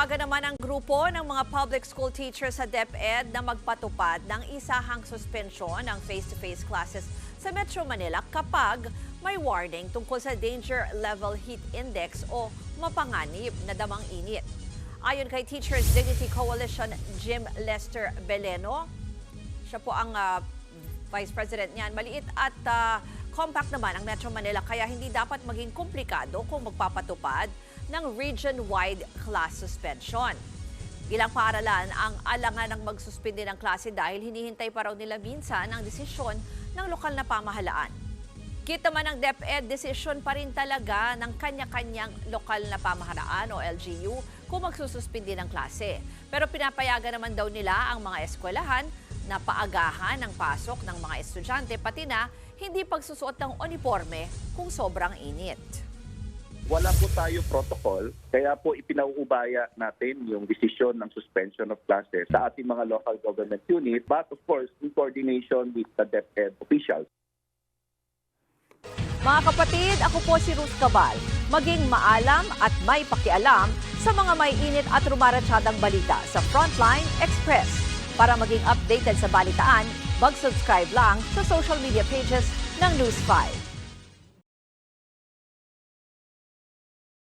Nanawagan naman ang grupo ng mga public school teachers sa DepEd na magpatupad ng isahang suspensyon ng face-to-face classes sa Metro Manila kapag may warning tungkol sa danger level heat index o mapanganib na damang init. Ayon kay Teachers Dignity Coalition Jim Lester Beleno, siya po ang ah, Vice President niyan. Maliit at ah, compact naman ang Metro Manila kaya hindi dapat maging komplikado kung magpapatupad ng region-wide class suspension. Ilang paaralan ang alangan ng magsuspindi ng klase dahil hinihintay pa raw nila minsan ang desisyon ng lokal na pamahalaan. Kita man ng DepEd, desisyon pa rin talaga ng kanya-kanyang lokal na pamahalaan o LGU kung magsususpindi ng klase. Pero pinapayagan naman daw nila ang mga eskwelahan na paagahan ng pasok ng mga estudyante pati na hindi pagsusuot ng uniforme kung sobrang init. Wala po tayo protocol, kaya po ipinauubaya natin yung desisyon ng suspension of classes sa ating mga local government unit, but of course, in coordination with the DepEd officials. Mga kapatid, ako po si Ruth Cabal. Maging maalam at may pakialam sa mga may init at rumaratsadang balita sa Frontline Express. Para maging updated sa balitaan, mag-subscribe lang sa social media pages ng News 5.